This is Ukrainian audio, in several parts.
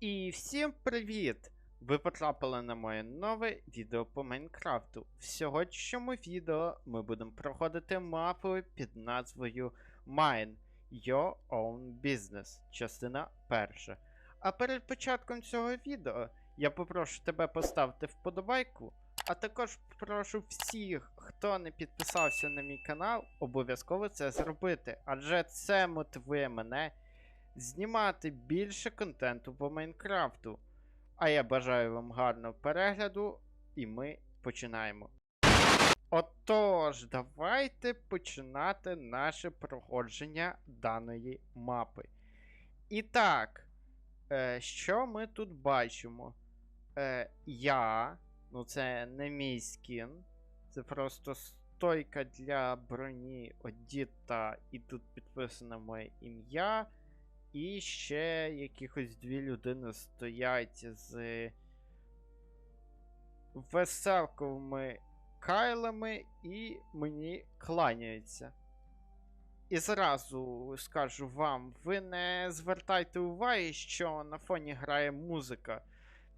І всім привіт! Ви потрапили на моє нове відео по Майнкрафту. В сьогоднішньому відео ми будемо проходити мапу під назвою Mine Your Own Business, частина перша. А перед початком цього відео я попрошу тебе поставити вподобайку, а також прошу всіх, хто не підписався на мій канал, обов'язково це зробити, адже це мотивує мене знімати більше контенту по Майнкрафту. А я бажаю вам гарного перегляду, і ми починаємо. Отож, давайте починати наше проходження даної мапи. І так, е, що ми тут бачимо? Е, я, ну це не мій скін, це просто стойка для броні одіта, і тут підписано моє ім'я. І ще якихось дві людини стоять з веселковими кайлами і мені кланяються. І зразу скажу вам, ви не звертайте уваги, що на фоні грає музика.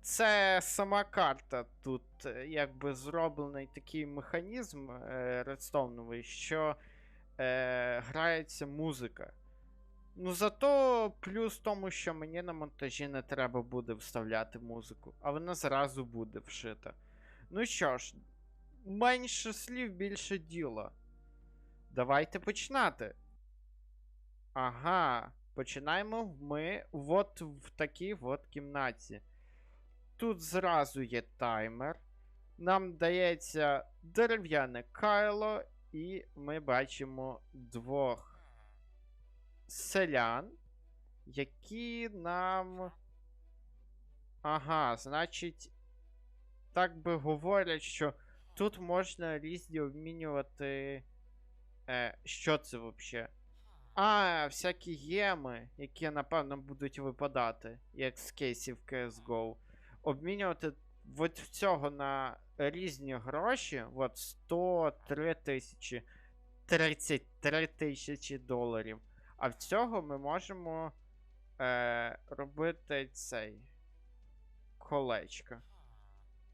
Це сама карта. Тут е, якби зроблений такий механізм е, редстоуновий, що е, грається музика. Ну, зато плюс в тому, що мені на монтажі не треба буде вставляти музику, а вона зразу буде вшита. Ну що ж, менше слів, більше діла. Давайте починати. Ага, починаємо ми от в такій от кімнаті. Тут зразу є таймер. Нам дається дерев'яне кайло, і ми бачимо двох селян, які нам. Ага, значить, так би говорять, що тут можна різні обмінювати. Е, Що це взагалі? А, всякі єми, які, напевно, будуть випадати, як з кейсів CSGO. Обмінювати от цього на різні гроші. От 103 тисячі, 33 тисячі доларів. А в цього ми можемо е, робити цей колечко.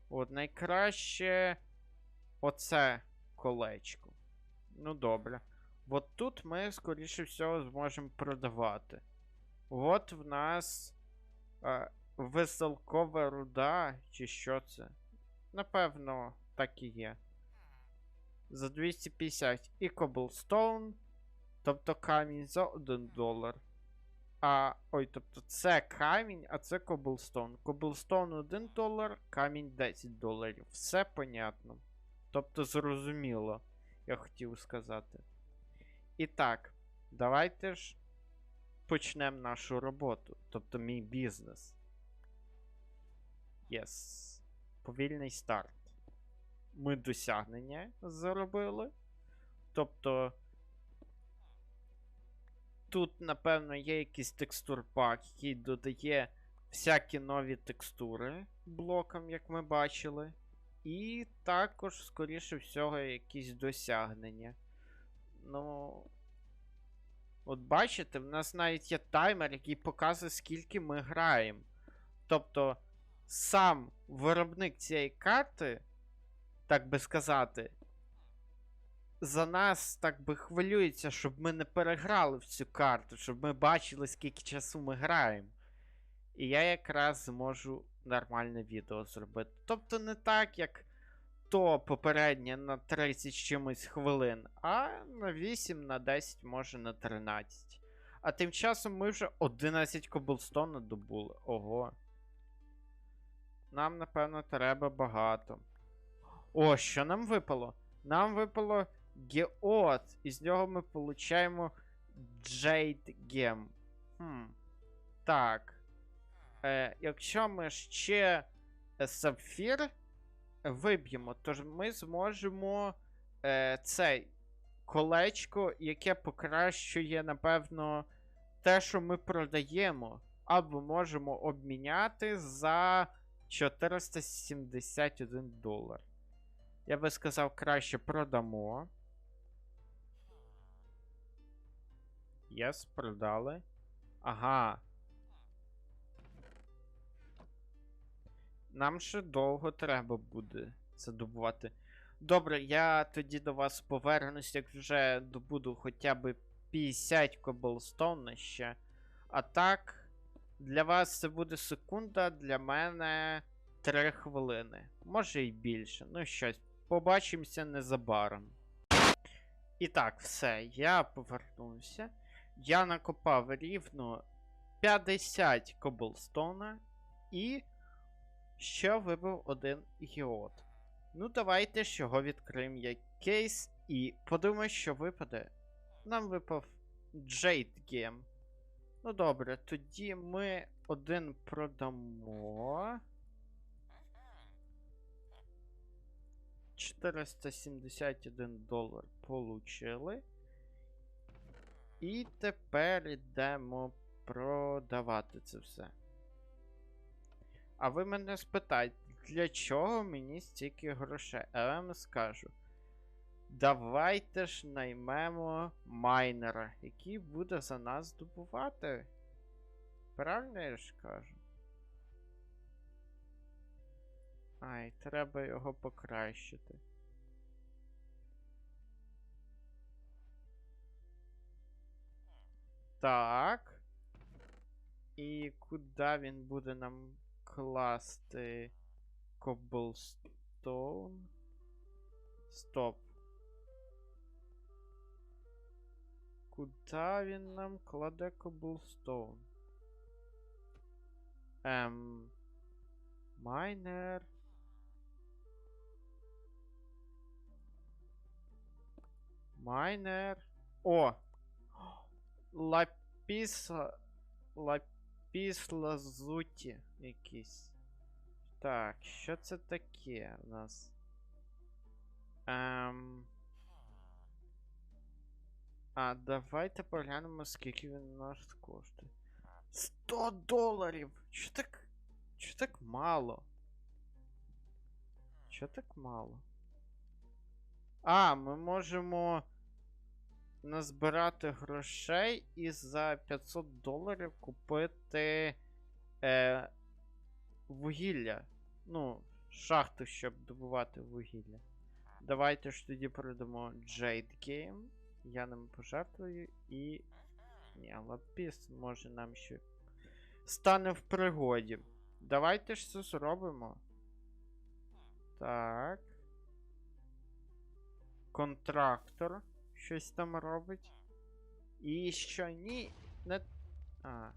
От найкраще оце колечко. Ну добре. От тут ми, скоріше всього, зможемо продавати. От в нас е, веселкова руда, чи що це? Напевно, так і є. За 250 і коблстоун. Тобто камінь за 1 долар. А. Ой, тобто це камінь, а це коблстоун. Коблстоун 1 долар, камінь 10 доларів. Все понятно. Тобто зрозуміло, я хотів сказати. І так, давайте ж почнемо нашу роботу. Тобто мій бізнес. Єс. Повільний старт. Ми досягнення заробили. Тобто. Тут, напевно, є якийсь текстурпак, який додає всякі нові текстури блокам, як ми бачили. І також, скоріше всього, якісь досягнення. Ну. От бачите, в нас навіть є таймер, який показує, скільки ми граємо. Тобто, сам виробник цієї карти, так би сказати, за нас так би хвилюється, щоб ми не переграли в цю карту, щоб ми бачили, скільки часу ми граємо. І я якраз зможу нормальне відео зробити. Тобто не так, як то попереднє на 30 чимось хвилин, а на 8, на 10, може на 13. А тим часом ми вже 11 коблстона добули. Ого. Нам, напевно, треба багато. О, що нам випало? Нам випало Геот. Із нього ми получаємо Jade Gem. Хм. Так. Е, Якщо ми ще е, сапфір виб'ємо, то ми зможемо е, цей колечко, яке покращує, напевно, те, що ми продаємо. Або можемо обміняти за 471 долар. Я би сказав, краще продамо. Єс, продали. Ага. Нам ще довго треба буде це добувати. Добре, я тоді до вас повернусь, як вже добуду хоча б 50 коблстоуна ще. А так, для вас це буде секунда, для мене 3 хвилини. Може і більше. Ну щось, побачимося незабаром. І так, все, я повернувся. Я накопав рівно 50 коблстоуна і ще вибив один гіот. Ну, давайте ж його відкриємо як кейс і подумаю, що випаде. Нам випав Jade Game. Ну добре, тоді ми один продамо. 471 долар получили. І тепер йдемо продавати це все. А ви мене спитаєте, для чого мені стільки грошей? А я вам скажу. Давайте ж наймемо майнера, який буде за нас здобувати. Правильно я ж кажу? Ай, треба його покращити. Так. І куди він буде нам класти Cobblestone? Стоп. Куди він нам кладе Cobblestone? Ем. Майнер. Майнер. О! Лапіс. Лапіс лазуті якийсь. Так, що це таке у нас? Ем. А, давайте поглянемо, скільки він нас коштує. 100 доларів! Чо так. Чо так мало? Чо так мало? А, ми можемо назбирати грошей і за 500 доларів купити е, вугілля. Ну, шахту, щоб добувати вугілля. Давайте ж тоді продамо Jade Game. Я ним пожертвую і. Ні, лапіс може нам ще стане в пригоді. Давайте ж це зробимо. Так. Контрактор щось там робить. І що ні. Не. А.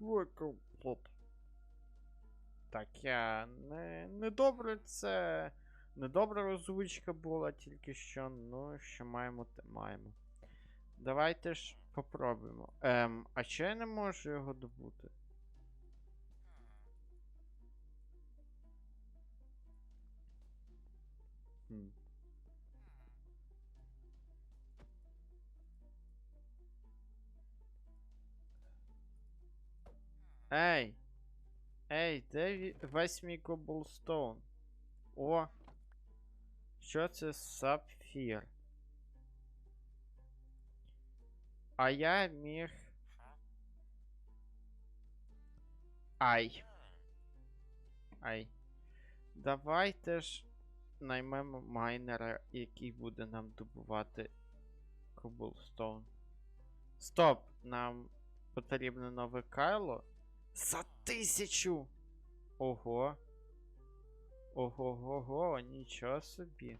Work complete. Так, я не, не добре це. Недобра озвучка була тільки що, ну, що маємо, те маємо. Давайте ж попробуємо. Ем, а чи я не можу його добути? Ей! Ей, де весь мій коблстоун? О! Що це сапфір? А я міг. Ай. Ай. Давайте ж наймемо майнера, який буде нам добувати коблстоун. Стоп! Нам потрібно нове кайло. За тисячу! Ого. Ого-го-го, нічого собі.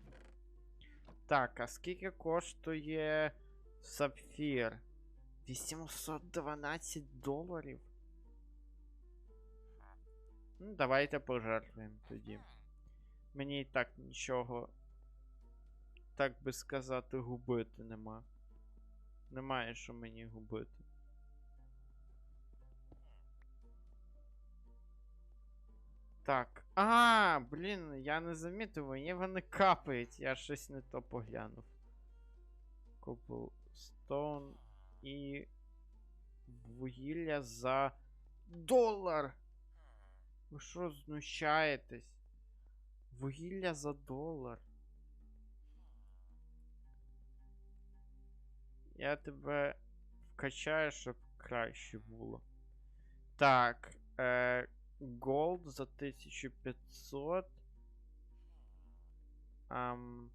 Так, а скільки коштує сапфір? 812 доларів. Ну, давайте пожертвуємо тоді. Мені і так нічого, так би сказати, губити нема. Немає що мені губити. Так. А, блін, я не замітив, мені вони капають, я щось не то поглянув. Cobblestone і вугілля за долар. Ви що, знущаєтесь? Вугілля за долар. Я тебе вкачаю, щоб краще було. Так, е, Gold за 1500. Ам,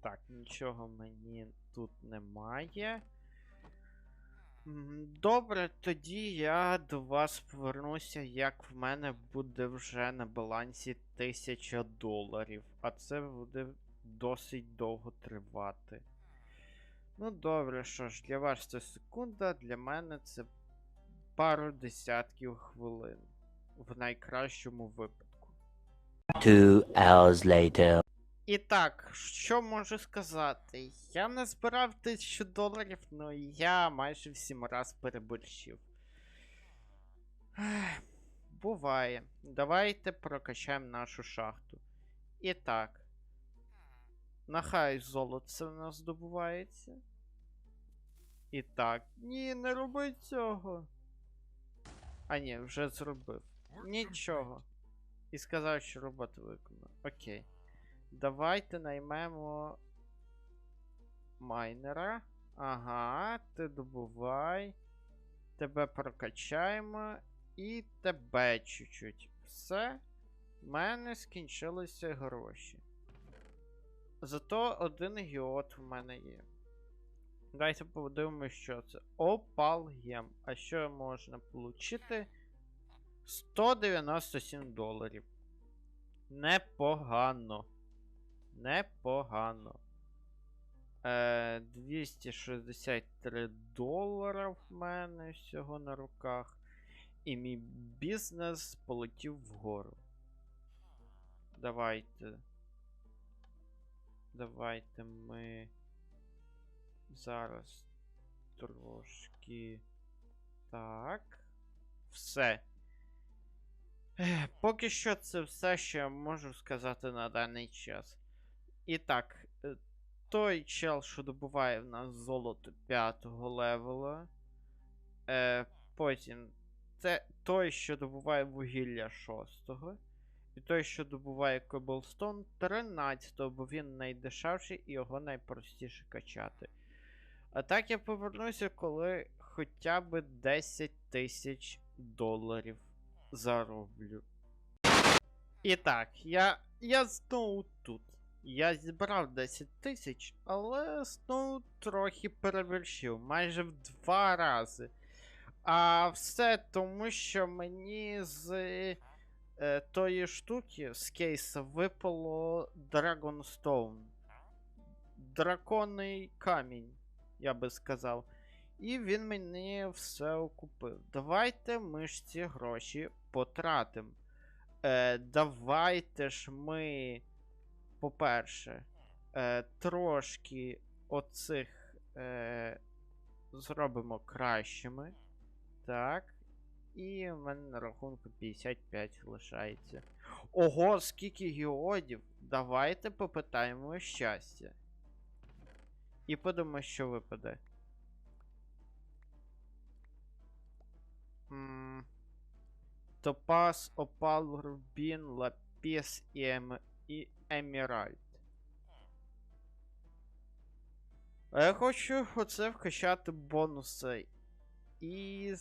так, нічого мені тут немає. Добре, тоді я до вас повернуся, як в мене буде вже на балансі 1000 доларів. А це буде досить довго тривати. Ну, добре, що ж, для вас це секунда, для мене це пару десятків хвилин. В найкращому випадку. Two hours later. І так, що можу сказати? Я не збирав тисячу доларів, але я майже в сім раз переборщив. Буває. Давайте прокачаємо нашу шахту. І так. Нехай золото в нас здобувається. І так. Ні, не роби цього. А ні, вже зробив. Нічого. І сказав, що роботу виконав. Окей. Давайте наймемо майнера. Ага, ти добувай. Тебе прокачаємо. І тебе чуть-чуть. Все. В мене скінчилися гроші. Зато один гіот в мене є. Давайте подивимося, що це. Опал гем. А що можна отримати? 197 доларів. Непогано. Непогано. Е, 263 долара в мене всього на руках. І мій бізнес полетів вгору. Давайте. Давайте ми зараз трошки. Так. Все. Поки що це все, що я можу сказати на даний час. І так, е, той чел, що добуває в нас золото 5 левела. Е, потім це той, що добуває вугілля 6. І той, що добуває коблстон 13, бо він найдешевший і його найпростіше качати. А так я повернуся, коли хоча б 10 тисяч доларів зароблю. І так, я, я знову тут. Я зібрав 10 тисяч, але знову трохи перевершив, майже в два рази. А все тому, що мені з е, тої штуки з кейса випало Dragonstone. Драконний камінь, я би сказав. І він мені все окупив. Давайте ми ж ці гроші потратимо. Е, давайте ж ми, по-перше, е, трошки оцих е, зробимо кращими. Так. І в мене на рахунку 55 лишається. Ого, скільки геодів! Давайте попитаємо щастя. І подумаємо, що випаде. М, Топаз, Опал, Рубін, Лапіс і, ем... і Еміральд. А я хочу оце вкачати бонуси. І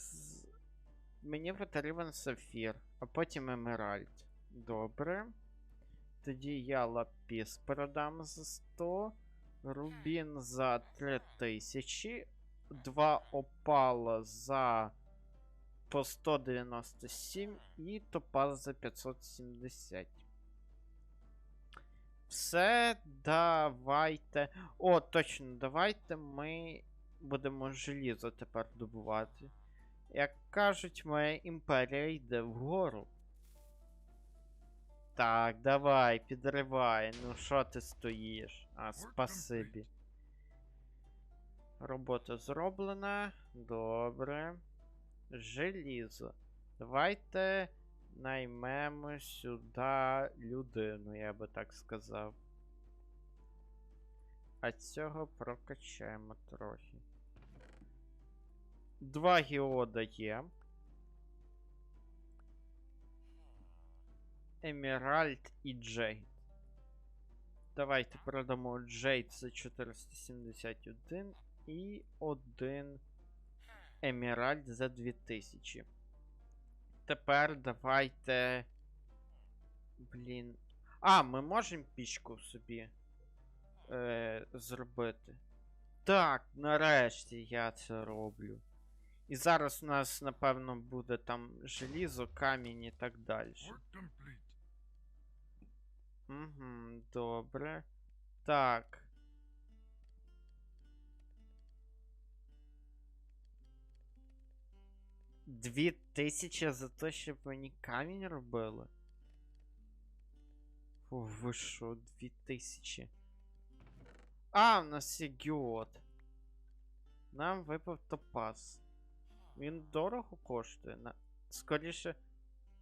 мені потрібен сафір, а потім Емеральд. Добре. Тоді я лапіс продам за 100. Рубін за 3000. Два опала за по 197 і топаз за 570. Все, давайте. О, точно, давайте ми будемо желізо тепер добувати. Як кажуть, моя імперія йде вгору. Так, давай, підривай. Ну що ти стоїш? А, спасибі. Робота зроблена. Добре. Желізо. Давайте наймемо сюди людину, я би так сказав. А цього прокачаємо трохи. Два геода є. Емеральд і Джейд. Давайте продамо Джейд за 471 і один Емеральд за 2000. тепер давайте. Блін. А, ми можемо пічку собі е, зробити. Так, нарешті я це роблю. І зараз у нас, напевно, буде там желізо, камінь і так далі. Угу, добре. Так. Дві тисячі за те, щоб мені камінь робили? Фу, ви що, дві тисячі. А, в нас є. Нам випав топаз. Він дорого коштує. На... Скоріше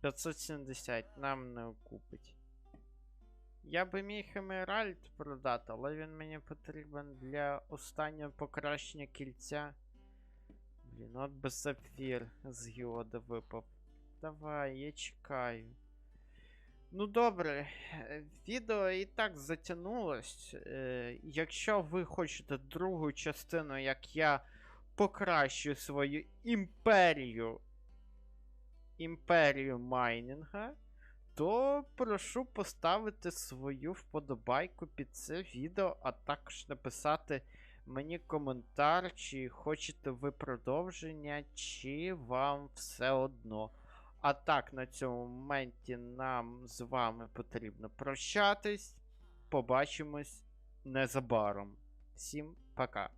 570 нам не окупить. Я би міг Емеральд продати, але він мені потрібен для останнього покращення кільця. Блін, от би сапфір з гіода випав. Давай, я чекаю. Ну добре, е, відео і так затягнулось. Е, якщо ви хочете другу частину, як я покращую свою імперію. Імперію майнінга, то прошу поставити свою вподобайку під це відео, а також написати мені коментар, чи хочете ви продовження, чи вам все одно. А так, на цьому моменті нам з вами потрібно прощатись. Побачимось незабаром. Всім пока.